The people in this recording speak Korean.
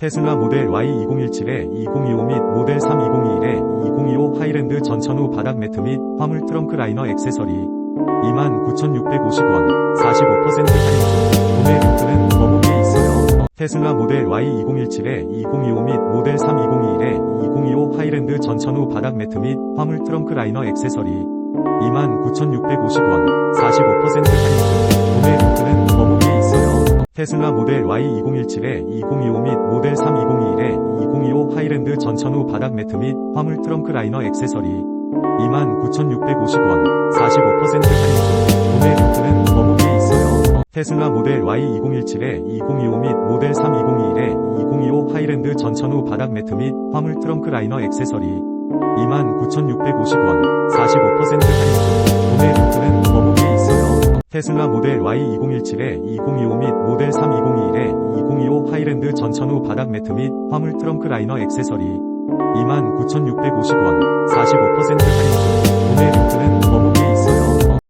테슬라 모델 Y 2017에 2025 및 모델 3 2021에 2025 하이랜드 전천후 바닥 매트 및 화물 트렁크 라이너 액세서리. 29,650원 45% 할인. 중 구매 링크는 더보기에 있어요. 테슬라 모델 Y 2017에 2025 및 모델 3 2021에 2025 하이랜드 전천후 바닥 매트 및 화물 트렁크 라이너 액세서리. 29,650원 45% 할인 테슬라 모델 Y 2017에 2025 및 모델 3 2021에 2025 하이랜드 전천후 바닥 매트 및 화물 트렁크 라이너 액세서리. 29,650원 45% 할인 중 구매 링크는 더보기에 있어요. 테슬라 모델 Y 2017에 2025 및 모델 3 2021에 2025 하이랜드 전천후 바닥 매트 및 화물 트렁크 라이너 액세서리. 29,650원 45% 테슬라 모델 Y 2017에 2025 및 모델 3 2021에 2025 하이랜드 전천후 바닥 매트 및 화물 트렁크 라이너 액세서리 29,650원 45% 할인 중